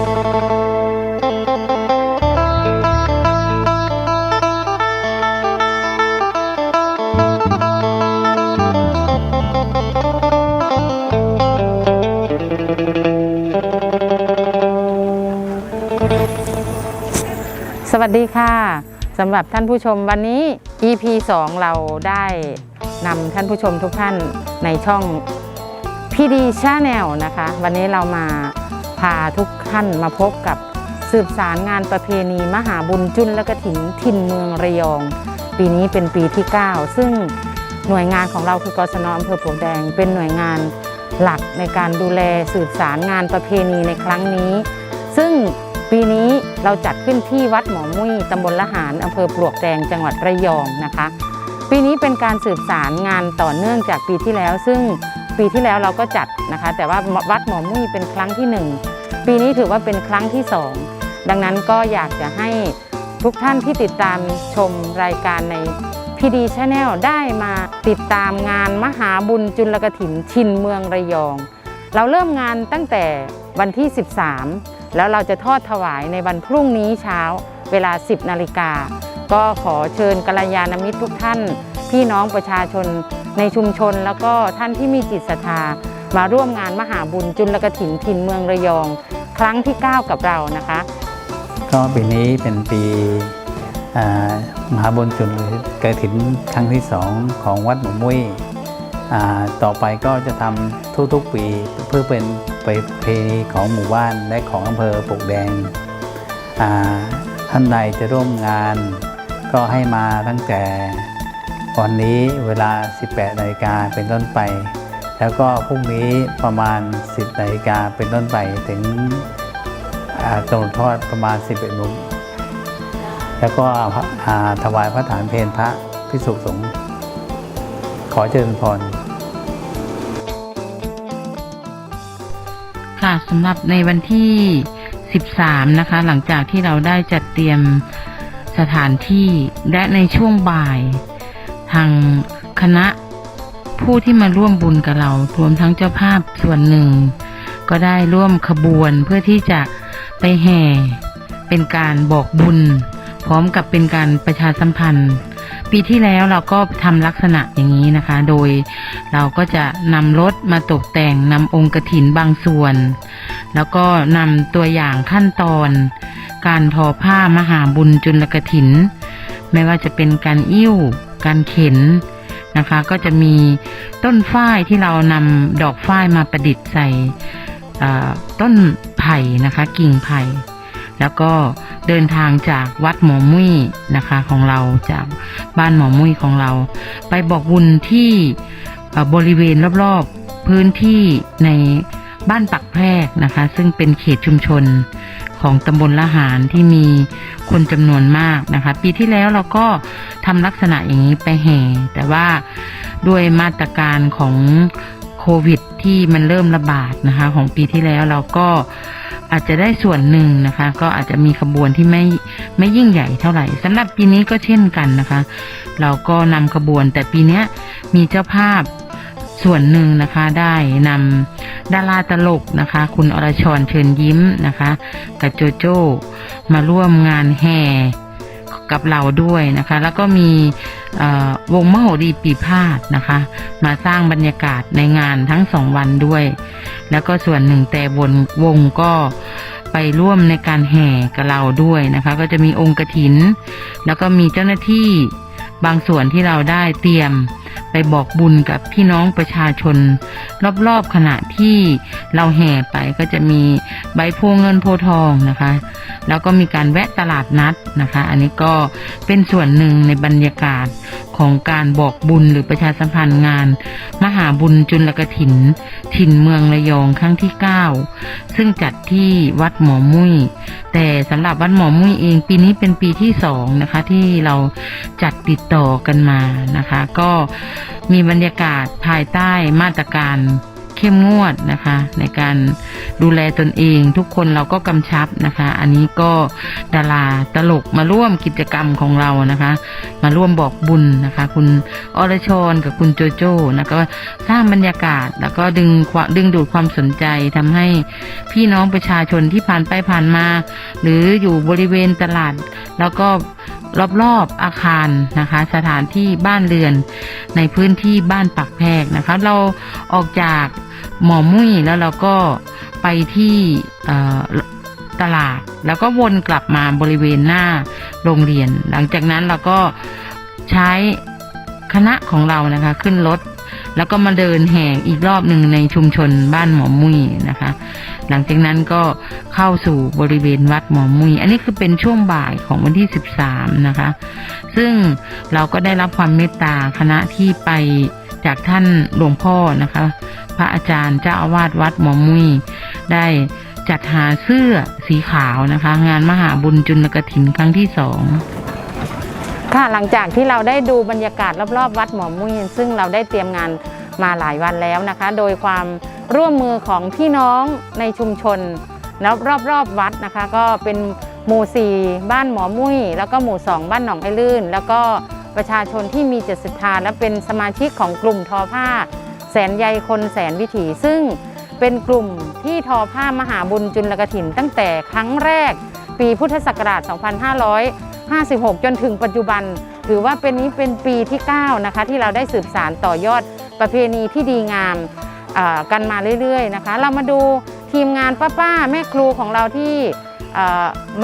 สวัสดีค่ะสำหรับท่านผู้ชมวันนี้ EP 2 เราได้นำท่านผู้ชมทุกท่านในช่อง PD Channel นะคะ วันนี้เรามาพาทุก ท่านมาพบกับสืบสารงานประเพณีมหาบุญจุลและกถินถิ่นเมืองระยอง ปีนี้เป็นปีที่ 9 ซึ่งหน่วยงานของเราคือกศนอำเภอปลวกแดง เป็นหน่วยงานหลักในการดูแลสืบสารงานประเพณีในครั้งนี้ ซึ่งปีนี้เราจัดขึ้นที่วัดหมอมุ้ยตำบลละหารอำเภอปลวกแดงจังหวัดระยองนะคะ ปีนี้เป็นการสืบสารงานต่อเนื่องจากปีที่แล้ว ซึ่งปีที่แล้วเราก็จัดนะคะ แต่ว่าวัดหมอมุ้ยเป็นครั้งที่หนึ่ง ปีนี้ถือว่าเป็นครั้งที่สองดังนั้นก็อยากจะให้ทุกท่านที่ติดตามชมรายการใน PD Channel ได้มาติดตามงานมหาบุญจุลกถินชินเมืองระยอง เราเริ่มงานตั้งแต่วันที่ 13 แล้วเราจะทอดถวายในวันพรุ่งนี้เช้าเวลา 10 นาฬิกา ก็ขอเชิญกัลยาณมิตรทุกท่าน พี่น้องประชาชนในชุมชน แล้วก็ท่านที่มีจิตศรัทธา มาร่วมงานมหาบุญจุลกถินถิ่นเมืองระยอง ครั้งที่ 9 กับเรานะคะ ก็ปีนี้เป็นปีมหาบุญจุลกระถินครั้งที่สองของวัดหมูมุ้ยต่อไปก็จะทำทุกๆปีเพื่อเป็นไปเพณีของหมู่บ้านและของอำเภอปกแดงท่านใดจะร่วมงาน ก็ให้มาตั้งแต่วันนี้เวลา 18นาฬิกาเป็นต้นไป แล้วก็พรุ่งนี้ประมาณ 10นาฬิกาเป็นต้นไปถึงกำหนดทอดประมาณ 11โมงแล้วก็ถวายพระฐานเพลพระพิสุสงฆ์ขอเจริญพรค่ะสำหรับในวันที่ 13 นะคะ หลังจากที่เราได้จัดเตรียมสถานที่และในช่วงบ่าย ทางคณะ ผู้ที่มาร่วมบุญกับเรา รวมทั้งเจ้าภาพส่วนหนึ่ง ก็ได้ร่วมขบวนเพื่อที่จะไปแห่ เป็นการบอกบุญ พร้อมกับเป็นการประชาสัมพันธ์ ปีที่แล้วเราก็ทำลักษณะอย่างนี้นะคะ โดยเราก็จะนำรถมาตกแต่งนำองค์กระถินบางส่วน แล้วก็นำตัวอย่างขั้นตอน การทอผ้ามหาบุญจุลกระถิน ไม่ว่าจะเป็นการอิ่วการเข็น นะคะ ก็จะมีต้นฝ้ายที่เรานำดอกฝ้ายมาประดิษฐ์ใส่ต้นไผ่นะคะ กิ่งไผ่ แล้วก็เดินทางจากวัดหมอมุ้ยนะคะของเราจากบ้านหมอมุ้ยของเรา ไปบอกบุญที่บริเวณรอบๆพื้นที่ในบ้านปักแพรกนะคะ ซึ่งเป็นเขตชุมชน ของตำบลละหารที่มีคนจำนวนมากนะคะ ปีที่แล้วเราก็ทำลักษณะอย่างนี้ไปแห่ แต่ว่าด้วยมาตรการของโควิดที่มันเริ่มระบาดนะคะ ของปีที่แล้วเราก็อาจจะได้ส่วนหนึ่งนะคะ ก็อาจจะมีขบวนที่ไม่ไม่ยิ่งใหญ่เท่าไหร่สำหรับปีนี้ก็เช่นกันนะคะ เราก็นำขบวนแต่ปีนี้มีเจ้าภาพ ส่วนหนึ่งนะคะได้นำดาราตลกนะคะ คุณอรชรเชิญยิ้มนะคะ กับโจโจ้มาร่วมงานแห่กับเราด้วยนะคะ แล้วก็มีวงมโหรีปีพาดนะคะ มาสร้างบรรยากาศในงานทั้งสองวันด้วย แล้วก็ส่วนหนึ่งแต่บนวงก็ไปร่วมในการแห่กับเราด้วยนะคะ ก็จะมีองค์กระถิน แล้วก็มีเจ้าหน้าที่บางส่วนที่เราได้เตรียม ไปบอกบุญกับพี่น้องประชาชน รอบๆขณะที่เราแห่ไปก็จะมีใบโพเงินโพทองนะคะ แล้วก็มีการแวะตลาดนัดนะคะ อันนี้ก็เป็นส่วนหนึ่งในบรรยากาศของการบอกบุญหรือประชาสัมพันธ์งาน มหาบุญจุลกถิน ถิ่นเมืองระยองครั้งที่ 9 ซึ่งจัดที่วัดหมอมุ้ย แต่สำหรับวัดหมอมุ้ยเองปีนี้เป็นปีที่สองนะคะที่เราจัดติดต่อกันมานะคะ ก็มีบรรยากาศภายใต้มาตรการเข้มงวดนะคะ ในการดูแลตนเองทุกคนเราก็กำชับนะคะ อันนี้ก็ดาราตลกมาร่วมกิจกรรมของเรานะคะ มาร่วมบอกบุญนะคะ คุณอรชรกับคุณโจโจ้นะก็สร้างบรรยากาศแล้วก็ดึงดึงดูดความสนใจทำให้พี่น้องประชาชนที่ผ่านไปผ่านมา หรืออยู่บริเวณตลาด แล้วก็ รอบๆอาคารนะคะ สถานที่บ้านเรือนในพื้นที่บ้านปักแพรกนะคะ เราออกจากหมอมุ้ยแล้วเราก็ไปที่ตลาด แล้วก็วนกลับมาบริเวณหน้าโรงเรียน หลังจากนั้นเราก็ใช้คณะของเรานะคะ ขึ้นรถ แล้วก็มาเดินแห่อีกรอบหนึ่งในชุมชนบ้านหมอมุ้ยนะคะ หลังจากนั้นก็เข้าสู่บริเวณวัดหมอมุยอันนี้คือเป็นช่วงบ่ายของวันที่ 13 นะคะ ซึ่งเราก็ได้รับความเมตตาคณะที่ไปจากท่านหลวงพ่อนะคะ พระอาจารย์เจ้าอาวาสวัดหมอมุยได้จัดหาเสื้อสีขาวนะคะ งานมหาบุญจุลกรถินครั้งที่สอง ค่ะหลังจากที่เราได้ดูบรรยากาศรอบๆ วัดหมอมุ้ยซึ่งเราได้เตรียมงานมาหลายวันแล้วนะคะ โดยความร่วมมือของพี่น้องในชุมชนแล้วรอบๆวัดนะคะ ก็เป็นหมู่สี่บ้านหมอมุ้ยแล้วก็หมู่สองบ้านหนองไอลื่น แล้วก็ประชาชนที่มีจิตศรัทธาและเป็นสมาชิกของกลุ่มทอผ้า แสนใยคนแสนวิถี ซึ่งเป็นกลุ่มที่ทอผ้ามหาบุญจุลกถิน ตั้งแต่ครั้งแรกปีพุทธศักราช 2500 2556 จนถึงปัจจุบัน ถือว่าเป็นนี้เป็นปีที่ 9 นะคะ ที่เราได้สืบสารต่อยอดประเพณีที่ดีงามกันมาเรื่อยๆนะคะ เรามาดูทีมงานป้าๆแม่ครูของเราที่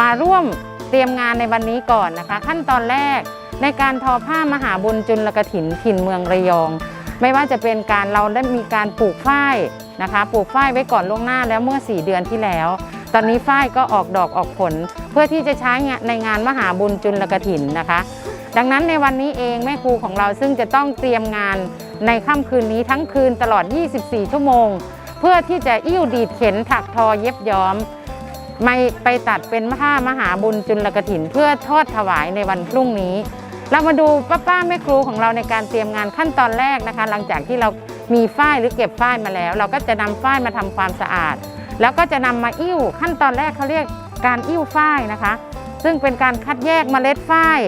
มาร่วมเตรียมงานในวันนี้ก่อนนะคะ ขั้นตอนแรกในการทอผ้ามหาบุญจุลกถินถิ่นเมืองระยอง ไม่ว่าจะเป็นการเราได้มีการปลูกฝ้ายนะคะ ปลูกฝ้ายไว้ก่อนล่วงหน้าแล้วเมื่อ 4 เดือนที่แล้ว ตอนนี้ฝ้ายก็ออกดอกออกผล เพื่อที่จะใช้ในงานมหาบุญจุลกถินนะคะ ดังนั้นในวันนี้เองแม่ครูของเราซึ่งจะต้องเตรียมงานในค่ำคืนนี้ทั้งคืนตลอด 24 ชั่วโมง เพื่อที่จะอิ่วดีดเข็นถักทอเย็บย้อมไม่ไปตัดเป็นผ้ามหาบุญจุลกถิน เพื่อทอดถวายในวันพรุ่งนี้ เรามาดูป้าป้าๆแม่ครูของเราในการเตรียมงานขั้นตอนแรกนะคะ หลังจากที่เรามีฝ้ายหรือเก็บฝ้ายมาแล้ว เราก็จะนำฝ้ายมาทำความสะอาด แล้วก็จะนำมาอิ่วขั้นตอนแรกเขาเรียกการอิ่วฝ้ายนะคะ ซึ่งเป็นการคัดแยกเมล็ดฝ้าย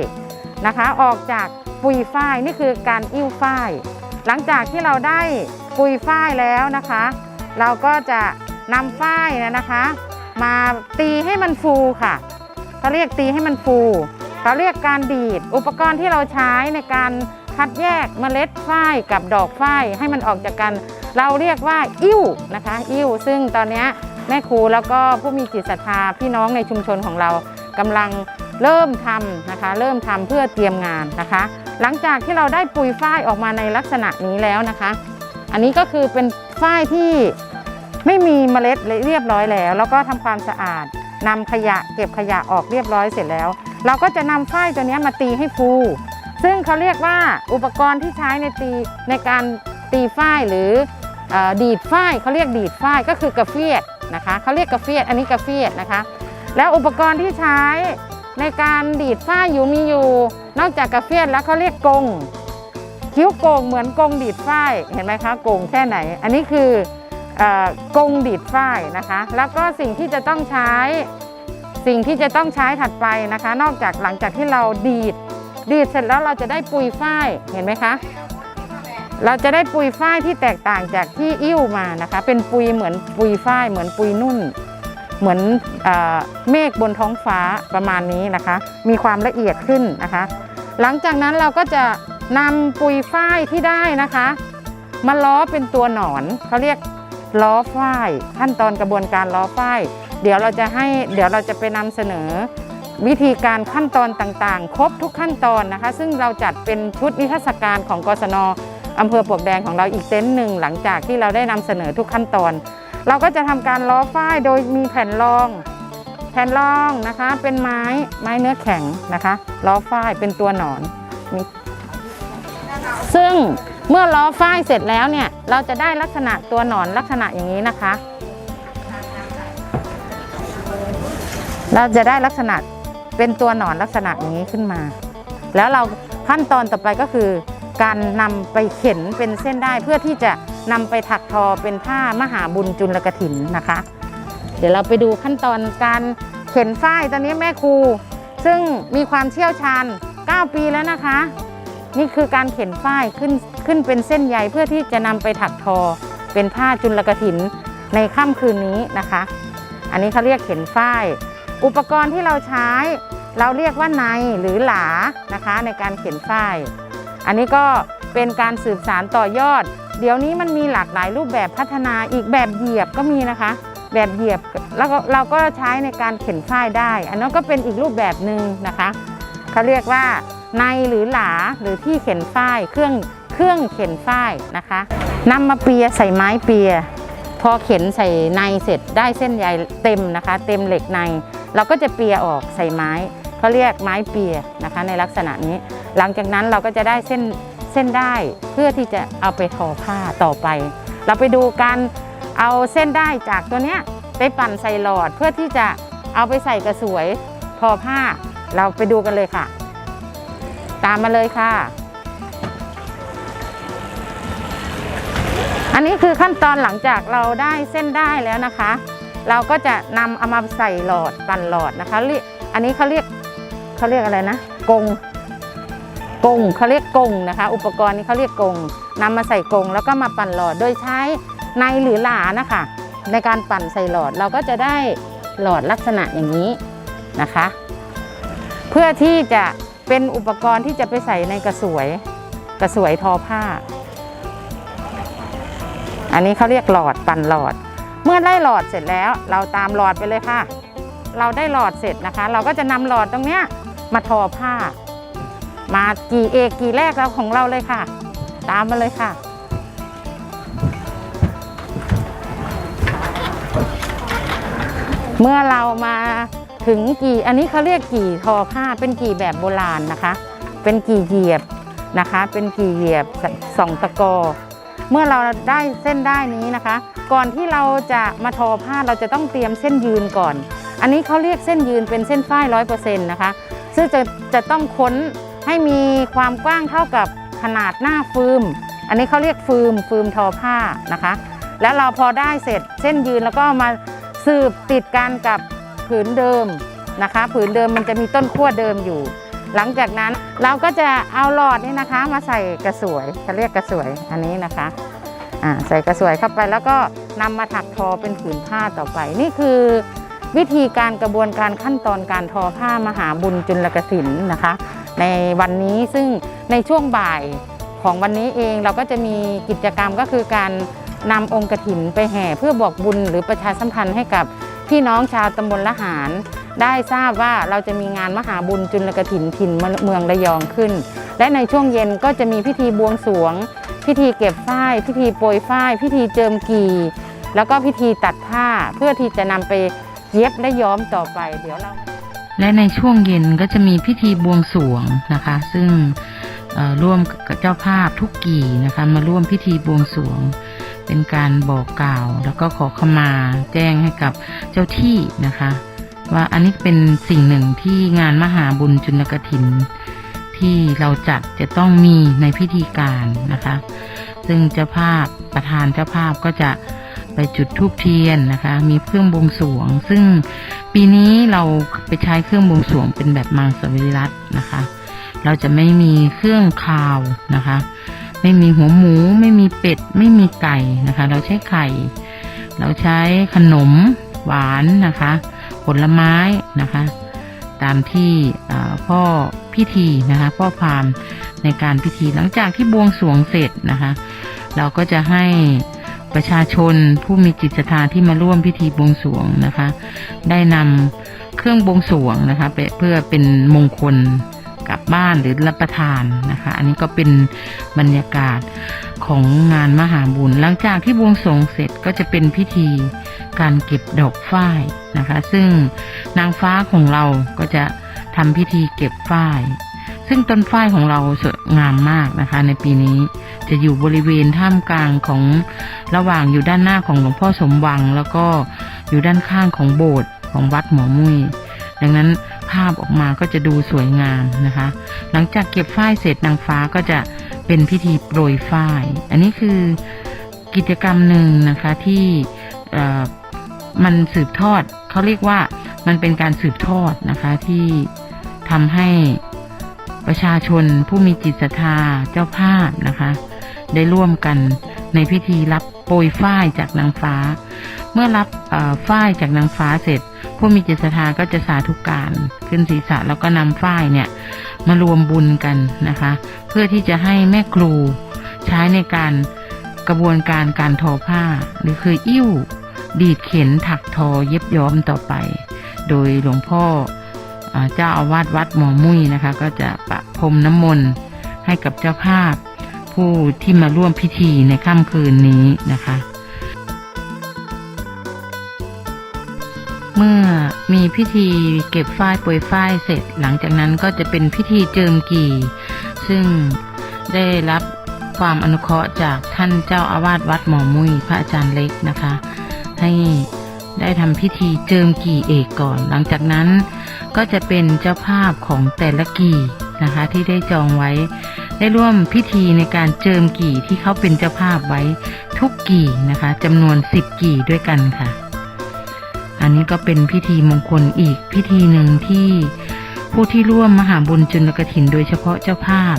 นะคะ ออกจากปุยฝ้ายนี่คือการอิ่วฝ้ายหลังจากที่เราได้ปุยฝ้ายแล้วนะคะ เราก็จะนำฝ้ายนะนะคะ มาตีให้มันฟูค่ะเขาเรียกตีให้มันฟูเขาเรียกการดีดอุปกรณ์ที่เราใช้ในการคัดแยกเมล็ดฝ้ายกับดอกฝ้ายให้มันออกจากกัน เราเรียกว่าอิ่วนะคะ อิ่วซึ่งตอนนี้แม่ครูแล้วก็ผู้มีจิตศรัทธาพี่น้องในชุมชนของเรากำลังเริ่มทำนะคะ เริ่มทำเพื่อเตรียมงานนะคะ หลังจากที่เราได้ปุยฝ้ายออกมาในลักษณะนี้แล้วนะคะ อันนี้ก็คือเป็นฝ้ายที่ไม่มีเมล็ดเรียบร้อยแล้ว แล้วก็ทำความสะอาดนำขยะเก็บขยะออกเรียบร้อยเสร็จแล้ว เราก็จะนำฝ้ายตัวนี้มาตีให้ฟูซึ่งเขาเรียกว่าอุปกรณ์ที่ใช้ในตีในการ ตีฝ้ายหรืออดีดฝ้ายเขาเรียกดีดฝ้ายก็คือกระเฟียดนะคะเขาเรียกกระเฟียดอันนี้กระเฟียดนะคะ แล้วอุปกรณ์ที่ใช้ในการดีดฝ้ายอยู่มีอยู่ นอกจากกระเฟียดแล้วเขาเรียกกงคิ้วโกงเหมือนกงดีดฝ้ายเห็นไหมคะโกงแค่ไหน อันนี้คือออกงดีดฝ้ายนะคะ แล้วก็สิ่งที่จะต้องใช้สิ่งที่จะต้องใช้ถัดไปนะคะ นอกจากหลังจากที่เราดีด ดีดเสร็จแล้วเราจะได้ปุยฝ้ายเห็นไหมคะ เราจะได้ปุยฝ้ายที่แตกต่างจากที่อิ่วมานะคะ เป็นปุยเหมือนปุยฝ้าย เหมือนปุยนุ่น เหมือนเอเมฆบนท้องฟ้าประมาณนี้นะคะ มีความละเอียดขึ้นนะคะ หลังจากนั้นเราก็จะนำปุยฝ้ายที่ได้นะคะ มาล้อเป็นตัวหนอนเขาเรียกล้อฝ้ายขั้นตอนกระบวนการล้อฝ้ายเดี๋ยวเราจะให้เดี๋ยวเราจะไปนำเสนอวิธีการขั้นตอนต่างๆ ครบทุกขั้นตอนนะคะ ซึ่งเราจัดเป็นชุดนิทรรศการของกศน อำเภอปลวกแดงของเราอีกเต็นท์หนึ่งหลังจากที่เราได้นำเสนอทุกขั้นตอน เราก็จะทำการล้อฝ้ายโดยมีแผ่นรอง แผ่นรองนะคะเป็นไม้ไม้เนื้อแข็งนะคะล้อฝ้ายเป็นตัวหนอน ซึ่งเมื่อล้อฝ้ายเสร็จแล้วเนี่ยเราจะได้ลักษณะตัวหนอนลักษณะอย่างนี้นะคะ เราจะได้ลักษณะเป็นตัวหนอนลักษณะอย่างนี้ขึ้นมา แล้วเราขั้นตอนต่อไปก็คือ การนำไปเข็นเป็นเส้นได้เพื่อที่จะนำไปถักทอเป็นผ้ามหาบุญจุลกถินนะคะ เดี๋ยวเราไปดูขั้นตอนการเข็นฝ้ายตอนนี้แม่ครู ซึ่งมีความเชี่ยวชาญ 9 ปีแล้วนะคะ นี่คือการเข็นฝ้ายขึ้นขึ้นเป็นเส้นใยเพื่อที่จะนำไปถักทอเป็นผ้าจุลกถินในค่ำคืนนี้นะคะ อันนี้เขาเรียกเข็นฝ้าย อุปกรณ์ที่เราใช้ เราเรียกว่าในหรือหลานะคะ ในการเข็นฝ้าย อันนี้ก็เป็นการสืบสารต่อยอด เดี๋ยวนี้มันมีหลากหลายรูปแบบพัฒนาอีกแบบเหยียบก็มีนะคะ แบบเหยียบแล้วก็เราก็ใช้ในการเข็นฝ้ายได้ อันนั้นก็เป็นอีกรูปแบบหนึ่งนะคะเขาเรียกว่าในหรือหลาหรือที่เข็นฝ้ายเครื่องเครื่องเข็นฝ้ายนะคะนำมาเปียใส่ไม้เปีย พอเข็นใส่ในเสร็จได้เส้นใยเต็มนะคะ เต็มเหล็กใน เราก็จะเปียออกใส่ไม้ เขาเรียกไม้เปียนะคะในลักษณะนี้ หลังจากนั้นเราก็จะได้เส้นเส้นได้เพื่อที่จะเอาไปทอผ้าต่อไป เราไปดูการเอาเส้นได้จากตัวเนี้ยไปปั่นใส่หลอดเพื่อที่จะเอาไปใส่กระสวยทอผ้า เราไปดูกันเลยค่ะ ตามมาเลยค่ะ อันนี้คือขั้นตอนหลังจากเราได้เส้นได้แล้วนะคะ เราก็จะนำเอามาใส่หลอดปั่นหลอดนะคะอันนี้เขาเรียก เขาเรียกอะไรนะกงกงเขาเรียกกงนะคะ อุปกรณ์นี้เขาเรียกกงนำมาใส่กงแล้วก็มาปั่นหลอดโดยใช้ในหรือหลานะคะ ในการปั่นใส่หลอดเราก็จะได้หลอดลักษณะอย่างนี้นะคะ เพื่อที่จะเป็นอุปกรณ์ที่จะไปใส่ในกระสวยกระสวยทอผ้า อันนี้เขาเรียกหลอดปั่นหลอด เมื่อได้หลอดเสร็จแล้ว เราตามหลอดไปเลยค่ะ เราได้หลอดเสร็จนะคะ เราก็จะนำหลอดตรงเนี้ย มาทอผ้า มากี่เอกกี่แรกเราของเราเลยค่ะ ตามมาเลยค่ะ เมื่อเรามาถึงกี่อันนี้เขาเรียกกี่ทอผ้าเป็นกี่แบบโบราณนะคะ เป็นกี่เหยียบนะคะ เป็นกี่เหยียบสองตะกอ เมื่อเราได้เส้นได้นี้นะคะ ก่อนที่เราจะมาทอผ้าเราจะต้องเตรียมเส้นยืนก่อน อันนี้เขาเรียกเส้นยืนเป็นเส้นฝ้ายร้อยเปอร์เซ็นต์นะคะ ซึ่งจะจะต้องค้นให้มีความกว้างเท่ากับขนาดหน้าฟืม อันนี้เขาเรียกฟืมฟืมทอผ้านะคะ แล้วเราพอได้เสร็จเส้นยืนแล้วก็มาสืบติดกันกับผืนเดิมนะคะ ผืนเดิมมันจะมีต้นขั้วเดิมอยู่ หลังจากนั้นเราก็จะเอาหลอดนี่นะคะ มาใส่กระสวยเขาเรียกกระสวยอันนี้นะคะอ่าใส่กระสวยเข้าไปแล้วก็นำมาถักทอเป็นผืนผ้าต่อไป นี่คือ วิธีการกระบวนการขั้นตอนการทอผ้ามหาบุญจุลกสินนะคะ ในวันนี้ซึ่งในช่วงบ่ายของวันนี้เองเราก็จะมีกิจกรรมก็คือการนำองค์กถินไปแห่เพื่อบอกบุญหรือประชาสัมพันธ์ให้กับพี่น้องชาวตำบลละหารได้ทราบว่าเราจะมีงานมหาบุญจุลกถินถิ่นเมืองระยองขึ้น และในช่วงเย็นก็จะมีพิธีบวงสรวง พิธีเก็บฝ้าย พิธีโปรยฝ้าย พิธีเจิมกี แล้วก็พิธีตัดผ้าเพื่อที่จะนำไป เย็บและย้อมต่อไป เดี๋ยวเรา และในช่วงเย็นก็จะมีพิธีบวงสรวงนะคะ ซึ่งร่วมกับเจ้าภาพทุกกี่นะคะมาร่วมพิธีบวงสรวง เป็นการบอกกล่าว แล้วก็ขอขมาแจ้งให้กับเจ้าที่นะคะ ว่าอันนี้เป็นสิ่งหนึ่งที่งานมหาบุญจุลกถิน ที่เราจัดจะต้องมีในพิธีการนะคะ ซึ่งเจ้าภาพประธานเจ้าภาพก็จะ ไปจุดธูปเทียนนะคะ มีเครื่องบวงสรวง ซึ่งปีนี้เราไปใช้เครื่องบวงสรวงเป็นแบบมังสวิรัตนะคะ เราจะไม่มีเครื่องคาวนะคะ ไม่มีหัวหมู ไม่มีเป็ด ไม่มีไก่นะคะ เราใช้ไข่ เราใช้ขนมหวานนะคะ ผลไม้นะคะ ตามที่พ่อพิธีนะคะ พ่อพามในการพิธีหลังจากที่บวงสรวงเสร็จนะคะ เราก็จะให้ ประชาชนผู้มีจิตศรัทธาที่มาร่วมพิธีบวงสรวงนะคะ ได้นำเครื่องบวงสรวงนะคะเพื่อเป็นมงคลกลับบ้านหรือรับประทานนะคะ อันนี้ก็เป็นบรรยากาศของงานมหาบุญ หลังจากที่บวงสรวงเสร็จก็จะเป็นพิธีการเก็บดอกฝ้ายนะคะ ซึ่งนางฟ้าของเราก็จะทำพิธีเก็บฝ้าย ซึ่งต้นฝ้ายของเราสวยงามมากนะคะ ในปีนี้จะอยู่บริเวณท่ามกลางของระหว่างอยู่ด้านหน้าของหลวงพ่อสมหวัง แล้วก็อยู่ด้านข้างของโบสถ์ของวัดหมอมุยดังนั้นภาพออกมาก็จะดูสวยงามนะคะ หลังจากเก็บฝ้ายเสร็จนางฟ้าก็จะเป็นพิธีโปรยฝ้าย อันนี้คือกิจกรรมหนึ่งนะคะที่มันสืบทอดเขาเรียกว่ามันเป็นการสืบทอดนะคะที่ทำให้ ประชาชนผู้มีจิตศรัทธาเจ้าภาพนะคะ ได้ร่วมกันในพิธีรับโปรยฝ้ายจากนางฟ้า เมื่อรับฝ้ายจากนางฟ้าเสร็จ ผู้มีจิตศรัทธาก็จะสาธุการขึ้นศีรษะแล้วก็นำฝ้ายเนี่ยมารวมบุญกันนะคะ เพื่อที่จะให้แม่ครูใช้ในการกระบวนการการทอผ้า หรือคืออิ่วดีดเข็นถักทอเย็บย้อมต่อไป โดยหลวงพ่อเจ้าอาวาสวัดหมอมุ้ยนะคะ ก็จะประ พรมน้ำมนต์ให้กับเจ้าภาพ ผู้ที่มาร่วมพิธีในค่ำคืนนี้นะคะ เมื่อมีพิธีเก็บฝ้ายปรยฝ้ายเสร็จ หลังจากนั้นก็จะเป็นพิธีเจิมกี่ ซึ่งได้รับความอนุเคราะห์จากท่านเจ้าอาวาสวัดหมอมุ้ยพระอาจารย์เล็กนะคะ ให้ได้ทำพิธีเจิมกี่เอกก่อน หลังจากนั้นก็จะเป็นเจ้าภาพของแต่ละกี่ นะคะที่ได้จองไว้ ได้ร่วมพิธีในการเจิมกี่ที่เขาเป็นเจ้าภาพไว้ทุกกี่นะคะจำนวนสิบกี่ด้วยกันค่ะ อันนี้ก็เป็นพิธีมงคลอีกพิธีหนึ่งที่ผู้ที่ร่วมมหาบุญจุลกถิน โดยเฉพาะเจ้าภาพ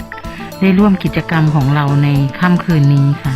ได้ร่วมกิจกรรมของเราในค่ำคืนนี้ค่ะ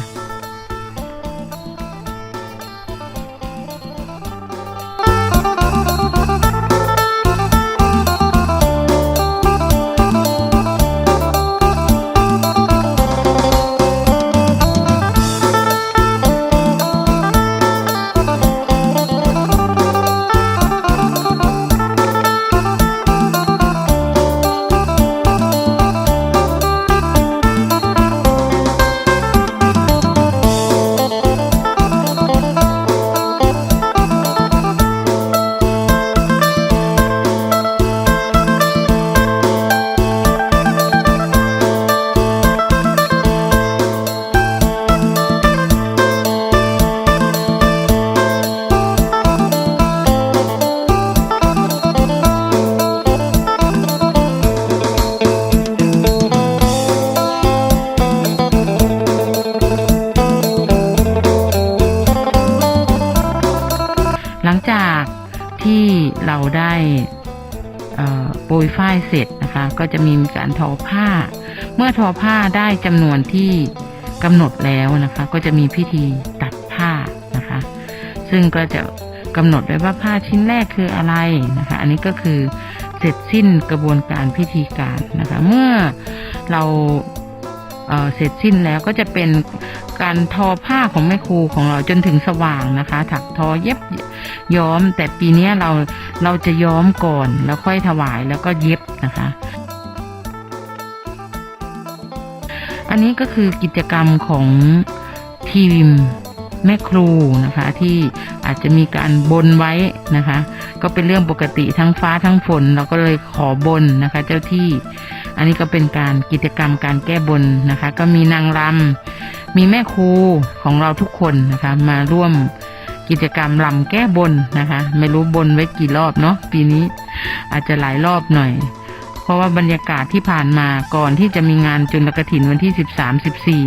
ก็จะมีการทอผ้า เมื่อทอผ้าได้จำนวนที่กำหนดแล้วนะคะ ก็จะมีพิธีตัดผ้านะคะ ซึ่งก็จะกำหนดไว้ว่าผ้าชิ้นแรกคืออะไรนะคะ อันนี้ก็คือเสร็จสิ้นกระบวนการพิธีการนะคะ เมื่อเราเเสร็จสิ้นแล้วก็จะเป็นการทอผ้าของแม่ครูของเราจนถึงสว่างนะคะ ถักทอเย็บย้อม แต่ปีนี้เราเราจะย้อมก่อน แล้วค่อยถวายแล้วก็เย็บนะคะ อันนี้ก็คือกิจกรรมของทีมแม่ครูนะคะที่อาจจะมีการบนไว้นะคะ ก็เป็นเรื่องปกติทั้งฟ้าทั้งฝนเราก็เลยขอบนนะคะ เจ้าที่ อันนี้ก็เป็นการกิจกรรมการแก้บนนะคะ ก็มีนางรำมีแม่ครูของเราทุกคนนะคะ มาร่วมกิจกรรมรำแก้บนนะคะ ไม่รู้บนไว้กี่รอบเนาะปีนี้อาจจะหลายรอบหน่อย เพราะว่าบรรยากาศที่ผ่านมาก่อนที่จะมีงานจุลกรถินวันที่สิบสามสิบสี่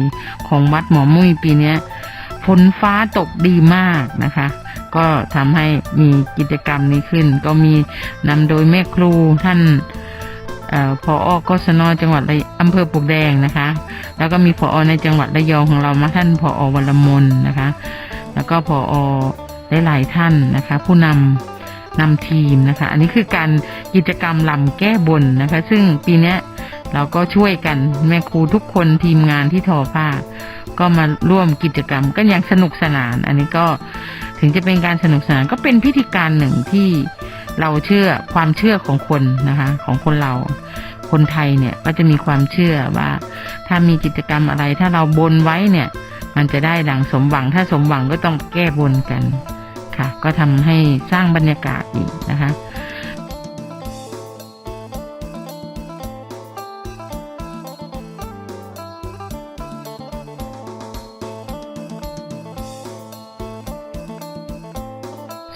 ของวัดหมอมุ้ยปีนี้ฝนฟ้าตกดีมากนะคะ ก็ทำให้มีกิจกรรมนี้ขึ้น ก็มีนำโดยแม่ครูท่านออพออกศนจังหวัดอำเภอปลวกแดงนะคะ แล้วก็มีพอในจังหวัดระยองของเรามาท่านพอวรมนนะคะ แล้วก็พอหลายๆท่านนะคะ ผู้นำ นำทีมนะคะ อันนี้คือการกิจกรรมลำแก้บนนะคะ ซึ่งปีนี้เราก็ช่วยกันแม่ครูทุกคนทีมงานที่ทอผ้า ก็มาร่วมกิจกรรมก็ยังสนุกสนาน อันนี้ก็ถึงจะเป็นการสนุกสนานก็เป็นพิธีการหนึ่งที่เราเชื่อความเชื่อของคนนะคะ ของคนเราคนไทยเนี่ยก็จะมีความเชื่อว่า ถ้ามีกิจกรรมอะไรถ้าเราบนไว้เนี่ย มันจะได้ดังสมหวังถ้าสมหวังก็ต้องแก้บนกัน ค่ะ ก็ทำให้สร้างบรรยากาศอีกนะคะ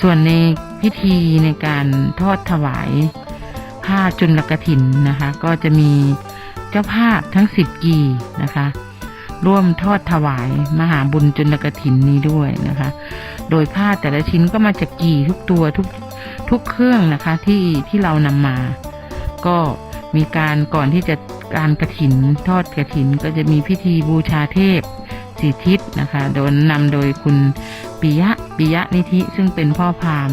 ส่วนในพิธีในการทอดถวายผ้าจุลกถินนะคะ ก็จะมีเจ้าภาพทั้งสิบกีนะคะ ร่วมทอดถวายมหาบุญจุลกถินนี้ด้วยนะคะ โดยผ้าแต่ละชิ้นก็มาจากกี่ทุกตัวทุกทุกเครื่องนะคะที่ที่เรานำมา ก็มีการก่อนที่จะการกระถินทอดกระถินก็จะมีพิธีบูชาเทพสีทิศนะคะโดยนำโดยคุณปิยะปิยะนิธิซึ่งเป็นพ่อพาม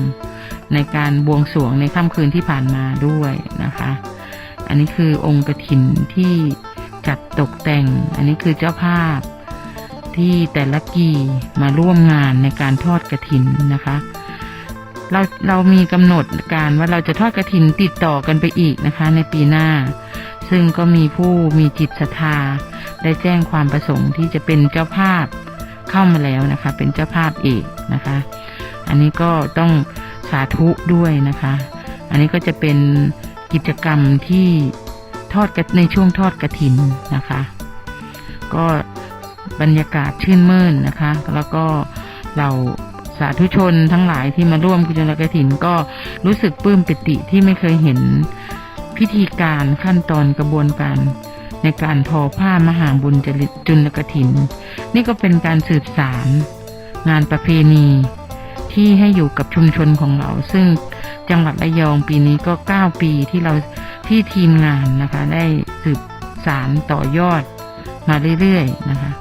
ในการบวงสรวงในค่ำคืนที่ผ่านมาด้วยนะคะ อันนี้คือองค์กระถินที่ จัดตกแต่ง อันนี้คือเจ้าภาพที่แต่ละกีมาร่วมงานในการทอดกระถินนะคะ เราเรามีกำหนดการว่าเราจะทอดกระถินติดต่อกันไปอีกนะคะ ในปีหน้า ซึ่งก็มีผู้มีจิตศรัทธาได้แจ้งความประสงค์ที่จะเป็นเจ้าภาพเข้ามาแล้วนะคะ เป็นเจ้าภาพเอกนะคะ อันนี้ก็ต้องสาธุด้วยนะคะ อันนี้ก็จะเป็นกิจกรรมที่ ทอดกในช่วงทอดกระถินนะคะ ก็บรรยากาศชื่นมื่นนะคะ แล้วก็เราสาธุชนทั้งหลายที่มาร่วมกุศลกระถินก็รู้สึกปลื้มปิติที่ไม่เคยเห็นพิธีการขั้นตอนกระบวนการในการทอผ้ามหาบุญจ,จุลกระถิน นี่ก็เป็นการสืบสารงานประเพณีที่ให้อยู่กับชุมชนของเรา ซึ่งจังหวัดระยองปีนี้ก็ 9 ปีที่เรา ที่ทีมงานนะคะ ได้สืบสารต่อยอดมาเรื่อยๆนะคะ